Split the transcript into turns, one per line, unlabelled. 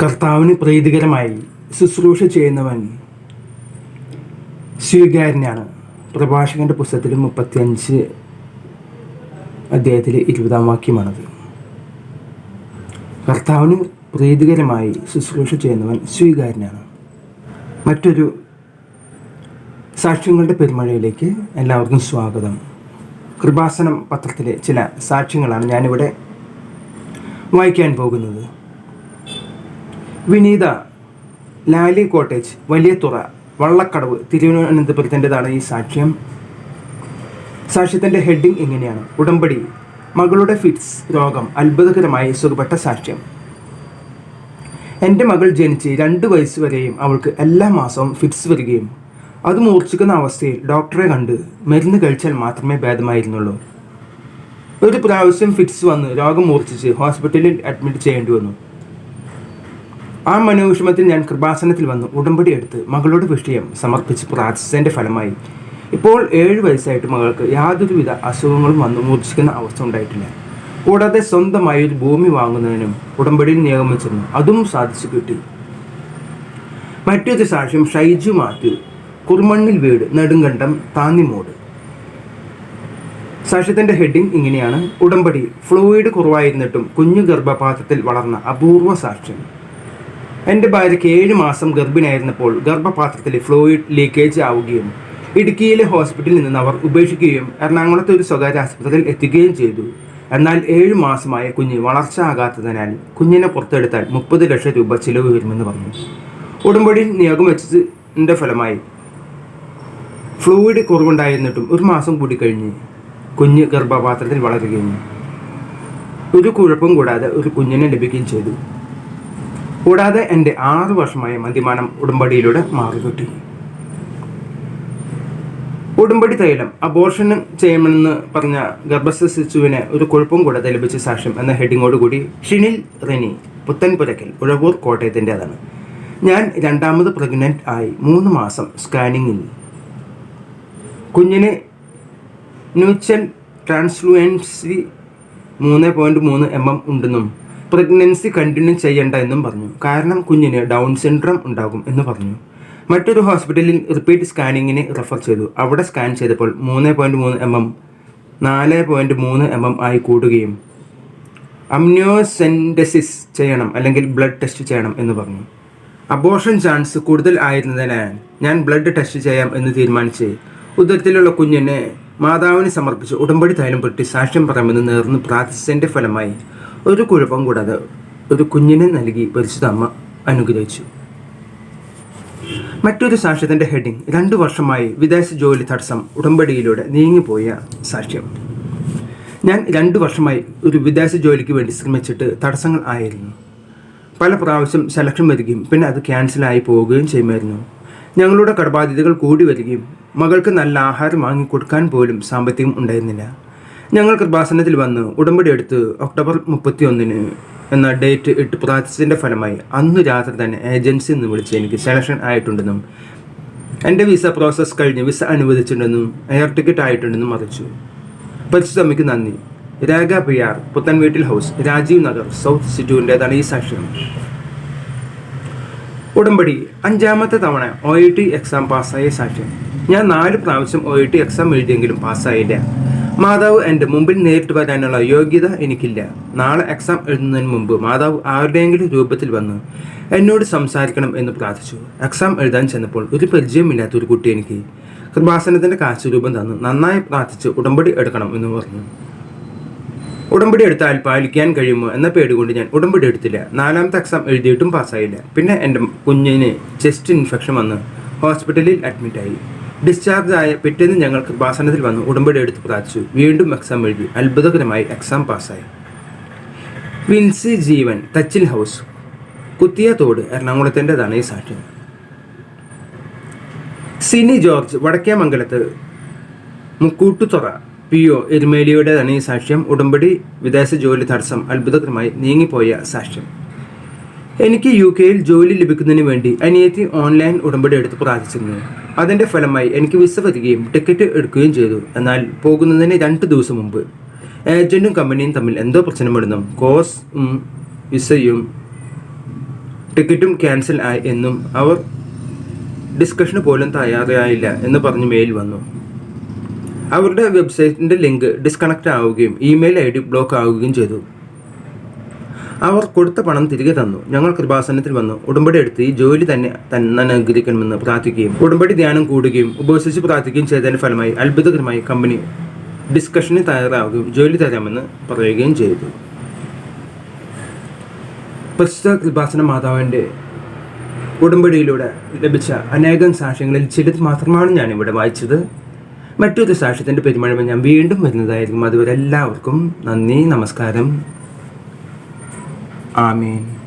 കർത്താവിന് പ്രീതികരമായി ശുശ്രൂഷ ചെയ്യുന്നവൻ സ്വീകാര്യനാണ്. പ്രഭാഷകന്റെ പുസ്തകത്തിൽ മുപ്പത്തിയഞ്ച് അധ്യായത്തിലെ ഇരുപതാം വാക്യമാണത്. കർത്താവിന് പ്രീതികരമായി ശുശ്രൂഷ ചെയ്യുന്നവൻ സ്വീകാരനാണ് മറ്റൊരു സാക്ഷ്യങ്ങളുടെ പെരുമഴയിലേക്ക് എല്ലാവർക്കും സ്വാഗതം. കൃപാസനം പത്രത്തിലെ ചില സാക്ഷ്യങ്ങളാണ് ഞാനിവിടെ വായിക്കാൻ പോകുന്നത്. വിനീത ലാലി കോട്ടേജ് വലിയ തുറ വള്ളക്കടവ് തിരുവനന്തപുരത്തിന്റെതാണ് ഈ സാക്ഷ്യം. സാക്ഷ്യത്തിന്റെ ഹെഡിങ് ഇങ്ങനെയാണ്. ഉടമ്പടി മകളുടെ ഫിറ്റ്സ് രോഗം അത്ഭുതകരമായി സുഖപ്പെട്ട സാക്ഷ്യം. എന്റെ മകൾ ജനിച്ച് രണ്ട് വയസ്സ് വരെയും അവൾക്ക് എല്ലാ മാസവും ഫിറ്റ്സ് വരികയും അത് മൂർച്ഛിക്കുന്ന അവസ്ഥയിൽ ഡോക്ടറെ കണ്ട് മരുന്ന് കഴിച്ചാൽ മാത്രമേ ഭേദമായിരുന്നുള്ളൂ. ഒരു പ്രാവശ്യം ഫിറ്റ്സ് വന്ന് രോഗം മൂർച്ഛിച്ച് ഹോസ്പിറ്റലിൽ അഡ്മിറ്റ് ചെയ്യേണ്ടി വന്നു. ആ മനോവിഷമത്തിൽ ഞാൻ കൃപാസനത്തിൽ വന്ന്. ഉടമ്പടി എടുത്ത് മകളുടെ വിഷയം സമർപ്പിച്ച് പ്രാർത്ഥിച്ചതിന്റെ ഫലമായി. ഇപ്പോൾ ഏഴ് വയസ്സായിട്ട് മകൾക്ക് യാതൊരുവിധ അസുഖങ്ങളും വന്ന് മൂർച്ഛിക്കുന്ന അവസ്ഥ ഉണ്ടായിട്ടില്ല. കൂടാതെ സ്വന്തമായി ഒരു ഭൂമി വാങ്ങുന്നതിനും ഉടമ്പടിയിൽ നിയമിച്ചിരുന്നു അതും സാധിച്ചു കിട്ടി. മറ്റൊരു സാക്ഷ്യം ഷൈജു മാത്യു കുറുമണ്ണിൽ വീട് നെടുങ്കണ്ടം താന്നിമോട്. സാക്ഷ്യത്തിന്റെ ഹെഡിങ് ഇങ്ങനെയാണ്. ഉടമ്പടി ഫ്ലൂയിഡ് കുറവായിരുന്നിട്ടും കുഞ്ഞു ഗർഭപാത്രത്തിൽ വളർന്ന അപൂർവ സാക്ഷ്യം. എന്റെ ഭാര്യയ്ക്ക് ഏഴ് മാസം ഗർഭിണിയായിരുന്നപ്പോൾ ഗർഭപാത്രത്തിൽ ഫ്ലൂയിഡ് ലീക്കേജ് ആവുകയും ഇടുക്കിയിലെ ഹോസ്പിറ്റലിൽ നിന്ന് അവർ ഉപേക്ഷിക്കുകയും എറണാകുളത്തെ ഒരു സ്വകാര്യ ആശുപത്രിയിൽ എത്തുകയും ചെയ്തു. എന്നാൽ ഏഴ് മാസമായ കുഞ്ഞ് വളർച്ച ആകാത്തതിനാൽ കുഞ്ഞിനെ പുറത്തെടുത്താൽ മുപ്പത് ലക്ഷം രൂപ ചിലവ് വരുമെന്ന് പറഞ്ഞു. ഉടമ്പടി നിയോഗം വെച്ചതിന്റെ ഫലമായി ഫ്ലൂയിഡ് കുറവുണ്ടായിരുന്നിട്ടും ഒരു മാസം കൂടി കഴിഞ്ഞ് കുഞ്ഞ് ഗർഭപാത്രത്തിൽ വളരുകയും ഒരു കുഴപ്പം കൂടാതെ ഒരു കുഞ്ഞിനെ ലഭിക്കുകയും ചെയ്തു. കൂടാതെ എന്റെ ആറു വർഷമായ മദ്യപാനം ഉടമ്പടിയിലൂടെ മാറികിട്ടി ഉടമ്പടി തൈലം അബോർഷൻ ചെയ്യണമെന്ന് പറഞ്ഞ ഗർഭസ്ഥ ശിശുവിന് ഒരു കുഴപ്പം കൂടാതെ ലഭിച്ച സാക്ഷ്യം എന്ന ഹെഡിങ്ങോടുകൂടി ഷിനിൽ റെനി പുത്തൻപുരക്കൽ ഉഴവൂർ കോട്ടയത്തിന്റെതാണ്. ഞാൻ രണ്ടാമത് പ്രഗ്നന്റ് ആയി മൂന്ന് മാസം സ്കാനിങ്ങിൽ കുഞ്ഞിന് ന്യൂച്ചൽ ട്രാൻസ്ലുവൻസി മൂന്ന് പോയിന്റ് മൂന്ന് എം എം ഉണ്ടെന്നും പ്രഗ്നൻസി കണ്ടിന്യൂ ചെയ്യേണ്ട എന്നും പറഞ്ഞു. കാരണം കുഞ്ഞിന് ഡൗൺ സിൻഡ്രം ഉണ്ടാകും എന്ന് പറഞ്ഞു. മറ്റൊരു ഹോസ്പിറ്റലിൽ റിപ്പീറ്റ് സ്കാനിങ്ങിന് റെഫർ ചെയ്തു. അവിടെ സ്കാൻ ചെയ്തപ്പോൾ മൂന്ന് പോയിന്റ് മൂന്ന് എം എം നാല് പോയിന്റ് മൂന്ന് എം എം ആയി കൂടുകയും അമ്നിയോസെൻഡസിസ് ചെയ്യണം അല്ലെങ്കിൽ ബ്ലഡ് ടെസ്റ്റ് ചെയ്യണം എന്ന് പറഞ്ഞു. അബോർഷൻ ചാൻസ് കൂടുതൽ ആയിരുന്നതിനാൽ ഞാൻ ബ്ലഡ് ടെസ്റ്റ് ചെയ്യാം എന്ന് തീരുമാനിച്ച് ഉദരത്തിലുള്ള കുഞ്ഞിനെ മാതാവിന് സമർപ്പിച്ച് ഉടമ്പടി തൈലം പൊട്ടി സാക്ഷ്യം പറയാമെന്ന് നേർന്ന് പ്രാർത്ഥിച്ചതിന്റെ ഫലമായി ഒരു കുഴപ്പം കൂടാതെ ഒരു കുഞ്ഞിനെ നൽകി പരിശുദ്ധ അമ്മ അനുഗ്രഹിച്ചു. മറ്റൊരു സാക്ഷ്യത്തിന്റെ ഹെഡിങ് രണ്ടു വർഷമായി വിദേശ ജോലി തടസ്സം ഉടമ്പടിയിലൂടെ നീങ്ങിപ്പോയ സാക്ഷ്യം. ഞാൻ രണ്ടു വർഷമായി ഒരു വിദേശ ജോലിക്ക് വേണ്ടി ശ്രമിച്ചിട്ട് തടസ്സങ്ങൾ ആയിരുന്നു. പല പ്രാവശ്യം സെലക്ഷൻ വരികയും പിന്നെ അത് ക്യാൻസലായി പോവുകയും ചെയ്യുമായിരുന്നു. ഞങ്ങളുടെ കടബാധ്യതകൾ കൂടി വരികയും മകൾക്ക് നല്ല ആഹാരം വാങ്ങിക്കൊടുക്കാൻ പോലും സാമ്പത്തികം ഉണ്ടായിരുന്നില്ല. ഞങ്ങൾ കൃപാസനത്തിൽ വന്ന് ഉടമ്പടി എടുത്ത് ഒക്ടോബർ മുപ്പത്തി ഒന്നിന് എന്ന ഡേറ്റ് ഇട്ട് പ്രാർത്ഥിച്ചതിന്റെ ഫലമായി അന്ന് രാത്രി തന്നെ ഏജൻസി നിന്ന് വിളിച്ച് എനിക്ക് സെലക്ഷൻ ആയിട്ടുണ്ടെന്നും എന്റെ വിസ പ്രോസസ്സ് കഴിഞ്ഞ് വിസ അനുവദിച്ചിട്ടുണ്ടെന്നും എയർ ടിക്കറ്റ് ആയിട്ടുണ്ടെന്നും അറിയിച്ചു. പരിശുദ്ധമ്മയ്ക്ക് നന്ദി. Rekha P R Puthen Veettil house Rajeev Nagar south സിറ്റുവിന്റെതാണ് ഈ സാക്ഷ്യം. ഉടമ്പടി അഞ്ചാമത്തെ തവണ ഒ ഇ ടി എക്സാം പാസ്സായ സാക്ഷ്യം. ഞാൻ നാല് പ്രാവശ്യം ഒ ഇ ടി എക്സാം എഴുതിയെങ്കിലും പാസ്സായില്ല. മാതാവ് എന്റെ മുമ്പിൽ നേരിട്ട് വരാനുള്ള യോഗ്യത എനിക്കില്ല. നാളെ എക്സാം എഴുതുന്നതിന് മുമ്പ് മാതാവ് ആരുടെയെങ്കിലും രൂപത്തിൽ വന്ന് എന്നോട് സംസാരിക്കണം എന്ന് പ്രാർത്ഥിച്ചു. എക്സാം എഴുതാൻ ചെന്നപ്പോൾ ഒരു പരിചയമില്ലാത്ത ഒരു കുട്ടി എനിക്ക് കൃപാസനത്തിന്റെ കാശ് രൂപം തന്ന്. നന്നായി പ്രാർത്ഥിച്ച് ഉടമ്പടി എടുക്കണം എന്ന് പറഞ്ഞു. ഉടമ്പടി എടുത്താൽ പാലിക്കാൻ കഴിയുമോ എന്ന പേടി കൊണ്ട് ഞാൻ ഉടമ്പടി എടുത്തില്ല. നാലാമത്തെ എക്സാം എഴുതിയിട്ടും പാസ്സായില്ല പിന്നെ എന്റെ കുഞ്ഞിന് ചെസ്റ്റ് ഇൻഫെക്ഷൻ വന്ന് ഹോസ്പിറ്റലിൽ അഡ്മിറ്റായി ഡിസ്ചാർജ് ആയ പിറ്റേന്ന് ഞങ്ങൾക്ക് കൃപാസനത്തിൽ വന്ന്. ഉടമ്പടി എടുത്ത് പ്രാർത്ഥിച്ചു വീണ്ടും എക്സാം എഴുതി. അത്ഭുതകരമായി എക്സാം പാസ്സായി. വിൻസി ജീവൻ തച്ചിൽ ഹൗസ് കുത്തിയ തോട് എറണാകുളത്തിന്റെതാണ് ഈ സാക്ഷ്യം Sini George Vadakkemangalath. Mukkoottuthara P O എരുമേലിയുടേതാണ് ഈ സാക്ഷ്യം. ഉടമ്പടി വിദേശ ജോലി തടസ്സം അത്ഭുതകരമായി നീങ്ങിപ്പോയ സാക്ഷ്യം. എനിക്ക് യു കെയിൽ ജോലി ലഭിക്കുന്നതിന് വേണ്ടി അനിയത്തി ഓൺലൈൻ ഉടമ്പടി എടുത്ത് പ്രാർത്ഥിച്ചിരുന്നു. അതിന്റെ ഫലമായി എനിക്ക് വിസ വരികയും ടിക്കറ്റ് എടുക്കുകയും ചെയ്തു. എന്നാൽ പോകുന്നതിന് രണ്ട് ദിവസം മുമ്പ് ഏജന്റും കമ്പനിയും തമ്മിൽ എന്തോ പ്രശ്നമുണ്ടെന്നും കോസും വിസയും ടിക്കറ്റും ക്യാൻസൽ ആയി എന്നും അവർ ഡിസ്കഷന് പോലും തയ്യാറായില്ല എന്ന് പറഞ്ഞ് മെയിൽ വന്നു. അവരുടെ വെബ്സൈറ്റിന്റെ ലിങ്ക് ഡിസ്കണക്റ്റ് ആവുകയും ഇമെയിൽ ഐ ഡി ബ്ലോക്ക് ആവുകയും ചെയ്തു. അവർ കൊടുത്ത പണം തിരികെ തന്നു. ഞങ്ങൾ കൃപാസനത്തിൽ വന്നു. ഉടമ്പടി എടുത്ത് ഈ ജോലി തന്നെ തന്നെ അനുഗ്രഹിക്കണമെന്ന് പ്രാർത്ഥിക്കുകയും ഉടമ്പടി ധ്യാനം കൂടുകയും ഉപവസിച്ച് പ്രാർത്ഥിക്കുകയും ചെയ്തതിന്റെ ഫലമായി അത്ഭുതകരമായി കമ്പനി ഡിസ്കഷന് തയ്യാറാവുകയും ജോലി തരാമെന്ന് പറയുകയും ചെയ്തു. പ്രസ്തുത കൃപാസന മാതാവിന്റെ ഉടമ്പടിയിലൂടെ ലഭിച്ച അനേകം സാക്ഷ്യങ്ങളിൽ ചിലത് മാത്രമാണ് ഞാൻ ഇവിടെ വായിച്ചത്. മറ്റൊരു സാക്ഷ്യത്തിന്റെ പെരുമഴമ ഞാൻ വീണ്ടും വരുന്നതായിരിക്കും. അതുവരെ എല്ലാവർക്കും നന്ദി നമസ്കാരം. Amen.